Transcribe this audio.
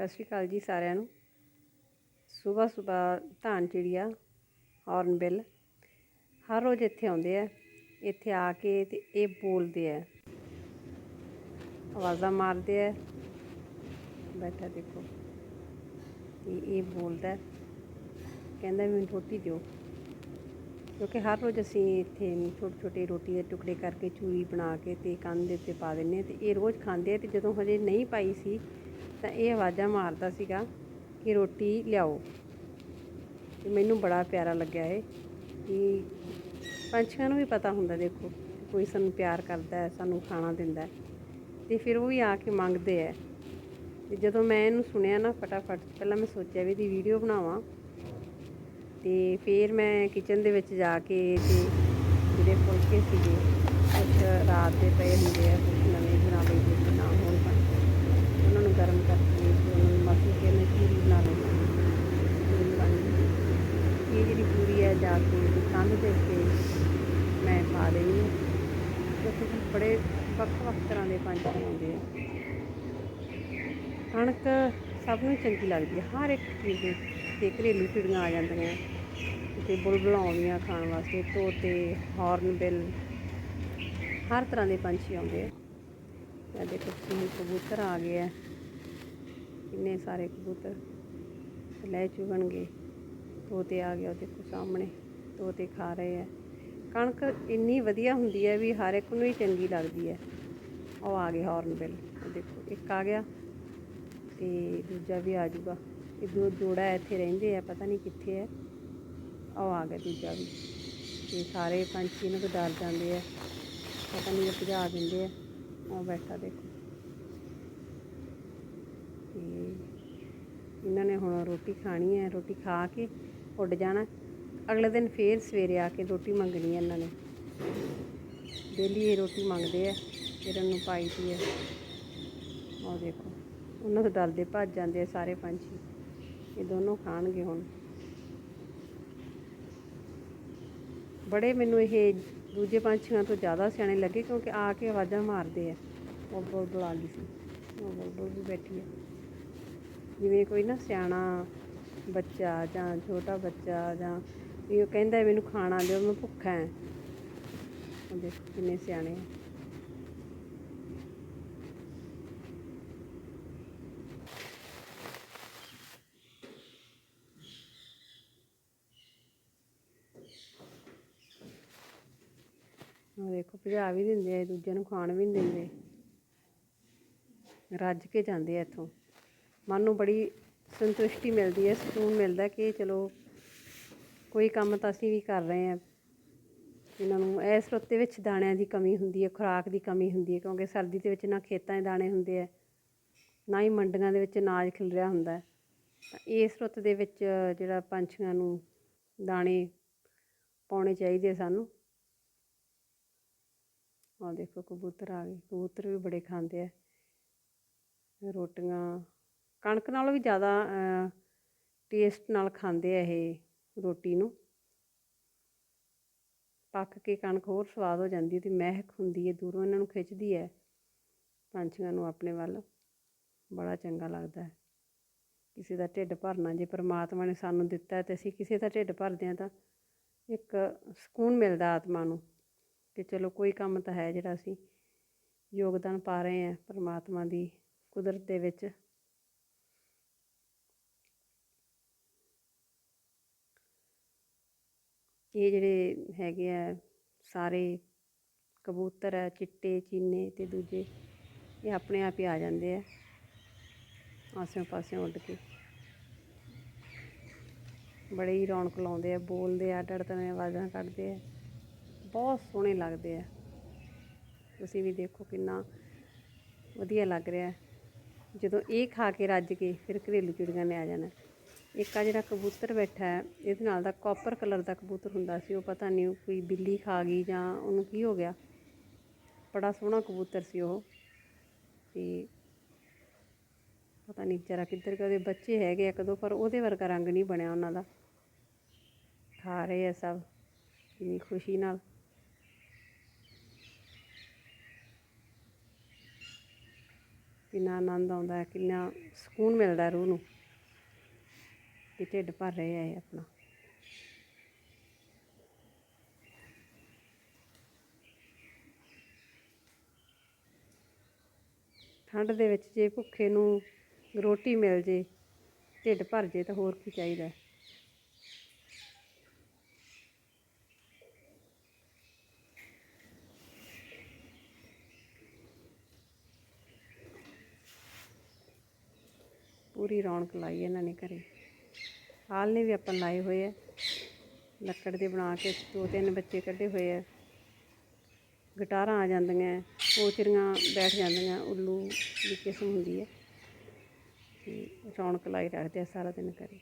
ਸਤਿ ਸ਼੍ਰੀ ਅਕਾਲ ਜੀ ਸਾਰਿਆਂ ਨੂੰ। ਸਵੇਰ ਸਵੇਰ ਧਾਨ ਚਿੜੀਆ ਹੌਰਨਬਿਲ ਹਰ ਰੋਜ਼ ਇੱਥੇ ਆਉਂਦੇ ਆ, ਇੱਥੇ ਆ ਕੇ ਤੇ ਇਹ ਬੋਲਦੇ ਆ। ਆਵਾਜ਼ਾਂ ਮਾਰਦੇ ਆ। ਬੈਠਾ ਦੇਖੋ ਤੇ ਇਹ ਬੋਲਦਾ। ਕਹਿੰਦਾ ਮੈਨੂੰ ਰੋਟੀ ਦਿਓ। ਕਿਉਂਕਿ ਹਰ ਰੋਜ਼ ਅਸੀਂ ਇੱਥੇ ਛੋਟੇ ਛੋਟੇ ਰੋਟੀ ਦੇ ਟੁਕੜੇ ਕਰਕੇ, ਚੂਰੀ ਬਣਾ ਕੇ ਤੇ ਕੰਨ ਦੇ ਉੱਤੇ ਪਾ ਦਿੰਨੇ ਆ ਤੇ ਇਹ ਰੋਜ਼ ਖਾਂਦੇ ਆ ਤੇ ਜਦੋਂ ਹਜੇ ਨਹੀਂ ਪਾਈ ਸੀ ਤਾਂ ਇਹ ਆਵਾਜ਼ਾਂ ਮਾਰਦਾ ਸੀਗਾ ਕਿ ਰੋਟੀ ਲਿਆਓ। ਤੇ ਮੈਨੂੰ ਬੜਾ ਪਿਆਰਾ ਲੱਗਿਆ ਇਹ ਕਿ ਪੰਛੀਆਂ ਨੂੰ ਵੀ ਪਤਾ ਹੁੰਦਾ, ਦੇਖੋ, ਕੋਈ ਸਾਨੂੰ ਪਿਆਰ ਕਰਦਾ ਹੈ, ਸਾਨੂੰ ਖਾਣਾ ਦਿੰਦਾ ਹੈ। ਤੇ ਫਿਰ ਉਹ ਵੀ ਆ ਕੇ ਮੰਗਦੇ ਆ ਤੇ ਜਦੋਂ ਮੈਂ ਇਹਨੂੰ ਸੁਣਿਆ ਨਾ ਫਟਾਫਟ, ਪਹਿਲਾਂ ਮੈਂ ਸੋਚਿਆ ਵੀ ਇਹਦੀ ਵੀਡੀਓ ਬਣਾਵਾਂ। ਤੇ ਫਿਰ ਮੈਂ ਕਿਚਨ ਦੇ ਵਿੱਚ ਜਾ ਕੇ ਤੇ ਜਿਹੜੇ ਫੁਲਕੇ ਸੀਗੇ, ਕੁਛ ਰਾਤ ਦੇ ਪਏ ਹੁੰਦੇ ਆ ਕੁਛ ਨਵੇਂ ਬਣਾ ਲਈਦੇ ਤੇ ਨਾ ਹੋਣ ਤਾਂ ਉਹਨਾਂ ਨੂੰ ਗਰਮ ਕਰਕੇ ਤੇ ਉਹਨਾਂ ਨੂੰ ਮਸਲ ਕੇ ਮੈਂ ਪੂਰੀ ਬਣਾ ਲਈ ਪੂਰੀ ਬਣ ਗਈ। ਇਹ ਜਿਹੜੀ ਪੂਰੀ ਜਾ ਕੇ ਕੰਧ ਦੇ ਕੇ ਮੈਂ ਪਾ ਦੇਣੀ ਹੈ ਕਿਉਂਕਿ ਬੜੇ ਵੱਖ ਵੱਖ ਤਰ੍ਹਾਂ ਦੇ ਪੰਛੀ ਆਉਂਦੇ ਆ। ਕਣਕ ਸਭ ਨੂੰ ਚੰਗੀ ਲੱਗਦੀ ਹੈ ਹਰ ਇੱਕ ਚੀਜ਼ ਤੇ ਘਰੇਲੂ ਚਿੜੀਆਂ ਆ ਜਾਂਦੀਆਂ ਤੇ ਬੁਲਬੁਲਾਂ ਆਉਂਦੀਆਂ ਖਾਣ ਵਾਸਤੇ, ਤੋਤੇ ਹੌਰਨਬਿਲ ਹਰ ਤਰ੍ਹਾਂ ਦੇ ਪੰਛੀ ਆਉਂਦੇ ਆ। ਇਹ ਦੇਖੋ ਤੁਸੀਂ ਕਬੂਤਰ ਆ ਗਏ ਆ। ਕਿੰਨੇ ਸਾਰੇ ਕਬੂਤਰ। ਲੈ ਚੁਗਣਗੇ। ਤੋਤੇ ਆ ਗਿਆ ਉਹ ਦੇਖੋ ਸਾਹਮਣੇ, ਤੋਤੇ ਖਾ ਰਹੇ ਆ। ਕਣਕ ਇੰਨੀ ਵਧੀਆ ਹੁੰਦੀ ਹੈ ਵੀ ਹਰ ਇੱਕ ਨੂੰ ਹੀ ਚੰਗੀ ਲੱਗਦੀ ਹੈ। ਉਹ ਆ ਗਏ ਹੌਰਨਬਿਲ ਉਹ ਦੇਖੋ, ਇੱਕ ਆ ਗਿਆ ਤੇ ਦੂਜਾ ਵੀ ਆ ਜਾਊਗਾ। ਇਹ ਦੋ ਜੋੜਾ ਇੱਥੇ ਰਹਿੰਦੇ ਆ, ਪਤਾ ਨਹੀਂ ਕਿੱਥੇ ਹੈ ਉਹ ਆ ਗਿਆ ਦੂਜਾ ਵੀ। ਤੇ ਸਾਰੇ ਪੰਛੀ ਇਹਨਾਂ ਤੋਂ ਡਰ ਜਾਂਦੇ ਆ। ਪਤਾ ਨਹੀਂ ਭਜਾ ਦਿੰਦੇ ਆ। ਉਹ ਬੈਠਾ ਦੇਖੋ। ਤੇ ਇਹਨਾਂ ਨੇ ਹੁਣ ਰੋਟੀ ਖਾਣੀ ਹੈ, ਰੋਟੀ ਖਾ ਕੇ ਉੱਡ ਜਾਣਾ। ਅਗਲੇ ਦਿਨ ਫੇਰ ਸਵੇਰੇ ਆ ਕੇ ਰੋਟੀ ਮੰਗਣੀ ਹੈ ਇਹਨਾਂ ਨੇ। ਡੇਲੀ ਇਹ ਰੋਟੀ ਮੰਗਦੇ ਆ, ਫਿਰ ਇਹਨੂੰ ਪਾਈ ਦੀ ਹੈ। ਉਹ ਦੇਖੋ, ਉਹਨਾਂ ਤੋਂ ਡਰਦੇ ਭੱਜ ਜਾਂਦੇ ਆ ਸਾਰੇ ਪੰਛੀ। ਇਹ ਦੋਨੋਂ ਖਾਣਗੇ ਹੁਣ। ਬੜੇ ਮੈਨੂੰ ਇਹ ਦੂਜੇ ਪੰਛੀਆਂ ਤੋਂ ਜ਼ਿਆਦਾ ਸਿਆਣੇ ਲੱਗੇ ਕਿਉਂਕਿ ਆ ਕੇ ਆਵਾਜ਼ਾਂ ਮਾਰਦੇ ਆ। ਉਹ ਬੁਲਬੁਲ ਆ ਗਈ ਸੀ। ਉਹ ਬੁਲਬੁਲ ਵੀ ਬੈਠੀ ਹੈ। ਜਿਵੇਂ ਕੋਈ ਨਾ ਸਿਆਣਾ ਬੱਚਾ ਜਾਂ ਛੋਟਾ ਬੱਚਾ ਜਾਂ ਵੀ ਉਹ ਕਹਿੰਦਾ ਮੈਨੂੰ ਖਾਣਾ ਦਿਓ, ਮੈਂ ਭੁੱਖਾ ਹਾਂ। ਦੇਖੋ ਕਿੰਨੇ ਸਿਆਣੇ ਆ। ਉਹ ਦੇਖੋ, ਭਜਾ ਵੀ ਦਿੰਦੇ ਆ ਦੂਜਿਆਂ ਨੂੰ ਖਾਣ ਵੀ ਨਹੀਂ ਦਿੰਦੇ। ਰੱਜ ਕੇ ਜਾਂਦੇ ਆ ਇੱਥੋਂ। ਮਨ ਨੂੰ ਬੜੀ ਸੰਤੁਸ਼ਟੀ ਮਿਲਦੀ ਹੈ, ਸਕੂਨ ਮਿਲਦਾ ਕਿ ਚਲੋ ਕੋਈ ਕੰਮ ਤਾਂ ਅਸੀਂ ਵੀ ਕਰ ਰਹੇ ਹਾਂ। ਇਹਨਾਂ ਨੂੰ ਇਸ ਰੁੱਤ ਦੇ ਵਿੱਚ ਦਾਣਿਆਂ ਦੀ ਕਮੀ ਹੁੰਦੀ ਹੈ, ਖੁਰਾਕ ਦੀ ਕਮੀ ਹੁੰਦੀ ਹੈ, ਕਿਉਂਕਿ ਸਰਦੀ ਦੇ ਵਿੱਚ ਨਾ ਖੇਤਾਂ 'ਚ ਦਾਣੇ ਹੁੰਦੇ ਹੈ ਨਾ ਹੀ ਮੰਡੀਆਂ ਦੇ ਵਿੱਚ ਅਨਾਜ ਖਿਲ ਰਿਹਾ ਹੁੰਦਾ ਹੈ। ਇਸ ਰੁੱਤ ਦੇ ਵਿੱਚ ਜਿਹੜਾ ਪੰਛੀਆਂ ਨੂੰ ਦਾਣੇ ਪਾਉਣੇ ਚਾਹੀਦੇ ਆ ਸਾਨੂੰ। ਆਹ ਦੇਖੋ ਕਬੂਤਰ ਆ ਗਏ, ਕਬੂਤਰ ਵੀ ਬੜੇ ਖਾਂਦੇ ਆ। ਰੋਟੀਆਂ ਕਣਕ ਨਾਲੋਂ ਵੀ ਜ਼ਿਆਦਾ ਟੇਸਟ ਨਾਲ ਖਾਂਦੇ ਆ ਇਹ ਰੋਟੀ ਨੂੰ। ਪੱਕ ਕੇ ਕਣਕ ਹੋਰ ਸਵਾਦ ਹੋ ਜਾਂਦੀ ਹੈ ਤੇ ਮਹਿਕ ਹੁੰਦੀ ਹੈ, ਦੂਰੋਂ ਇਹਨਾਂ ਨੂੰ ਖਿੱਚਦੀ ਹੈ, ਪੰਛੀਆਂ ਨੂੰ ਆਪਣੇ ਵੱਲ। ਬੜਾ ਚੰਗਾ ਲੱਗਦਾ ਹੈ। ਕਿਸੇ ਦਾ ਢਿੱਡ ਭਰਨਾ, ਜੇ ਪ੍ਰਮਾਤਮਾ ਨੇ ਸਾਨੂੰ ਦਿੱਤਾ ਹੈ ਤੇ ਅਸੀਂ ਕਿਸੇ ਦਾ ਢਿੱਡ ਭਰਦੇ ਹਾਂ ਤਾਂ ਇੱਕ ਸਕੂਨ ਮਿਲਦਾ ਆਤਮਾ ਨੂੰ ਕਿ ਚਲੋ ਕੋਈ ਕੰਮ ਤਾਂ ਹੈ ਜਿਹੜਾ ਅਸੀਂ ਯੋਗਦਾਨ ਪਾ ਰਹੇ ਹਾਂ ਪਰਮਾਤਮਾ ਦੀ ਕੁਦਰਤ ਦੇ ਵਿੱਚ। ਇਹ ਜਿਹੜੇ ਹੈਗੇ ਆ ਸਾਰੇ ਕਬੂਤਰ ਹੈ ਚਿੱਟੇ, ਚੀਨੇ ਅਤੇ ਦੂਜੇ, ਇਹ ਆਪਣੇ ਆਪ ਹੀ ਆ ਜਾਂਦੇ ਆ। ਆਸਿਆਂ ਪਾਸਿਓਂ ਉੱਡ ਕੇ। ਬੜੇ ਹੀ ਰੌਣਕ ਲਾਉਂਦੇ ਆ, ਬੋਲਦੇ ਆ ਡੜ ਡੜਤਵੇਂ ਆਵਾਜ਼ਾਂ ਕੱਢਦੇ ਆ। ਬਹੁਤ ਸੋਹਣੇ ਲੱਗਦੇ ਆ। ਤੁਸੀਂ ਵੀ ਦੇਖੋ ਕਿੰਨਾ ਵਧੀਆ ਲੱਗ ਰਿਹਾ। ਜਦੋਂ ਇਹ ਖਾ ਕੇ ਰੱਜ ਕੇ ਫਿਰ ਘਰੇਲੂ ਚਿੜੀਆਂ ਨੇ ਆ ਜਾਣਾ। ਇੱਕ ਆ ਜਿਹੜਾ ਕਬੂਤਰ ਬੈਠਾ ਹੈ, ਇਹਦੇ ਨਾਲ ਦਾ ਕਾਪਰ ਕਲਰ ਦਾ ਕਬੂਤਰ ਹੁੰਦਾ ਸੀ, ਉਹ ਪਤਾ ਨਹੀਂ ਕੋਈ ਬਿੱਲੀ ਖਾ ਗਈ ਜਾਂ ਉਹਨੂੰ ਕੀ ਹੋ ਗਿਆ। ਬੜਾ ਸੋਹਣਾ ਕਬੂਤਰ ਸੀ ਉਹ। ਤੇ ਪਤਾ ਨਹੀਂ ਵਿਚਾਰਾ ਕਿੱਧਰ ਗਿਆ, ਉਹਦੇ ਬੱਚੇ ਹੈਗੇ ਇੱਕ ਦੋ ਪਰ ਉਹਦੇ ਵਰਗਾ ਰੰਗ ਨਹੀਂ ਬਣਿਆ ਉਹਨਾਂ ਦਾ। ਖਾ ਰਹੇ ਆ ਸਭ ਕਿੰਨੀ ਖੁਸ਼ੀ ਨਾਲ। ਕਿੰਨਾ ਆਨੰਦ ਆਉਂਦਾ ਕਿੰਨਾ ਸਕੂਨ ਮਿਲਦਾ ਰੂਹ ਨੂੰ। ਕਿ ਢਿੱਡ ਭਰ ਰਿਹਾ ਇਹ ਆਪਣਾ। ਠੰਡ ਦੇ ਵਿੱਚ ਜੇ ਭੁੱਖੇ ਨੂੰ ਰੋਟੀ ਮਿਲ ਜੇ, ਢਿੱਡ ਭਰ ਜੇ ਤਾਂ ਹੋਰ ਕੀ ਚਾਹੀਦਾ ਪੂਰੀ ਰੌਣਕ ਲਾਈ ਇਹਨਾਂ ਨੇ ਘਰੇ। ਆਲਣੇ ਵੀ ਆਪਾਂ ਲਾਏ ਹੋਏ ਆ। ਲੱਕੜ ਦੇ ਬਣਾ ਕੇ ਦੋ ਤਿੰਨ ਬੱਚੇ ਕੱਢੇ ਹੋਏ ਆ। ਗਟਾਰਾਂ ਆ ਜਾਂਦੀਆਂ ਕੋਚਰੀਆਂ ਬੈਠ ਜਾਂਦੀਆਂ, ਉੱਲੂ ਦੀ ਕਿਸਮ ਹੁੰਦੀ ਹੈ ਤੇ ਰੌਣਕ ਲਾਈ ਰੱਖਦੇ ਆ ਸਾਰਾ ਦਿਨ ਘਰੇ।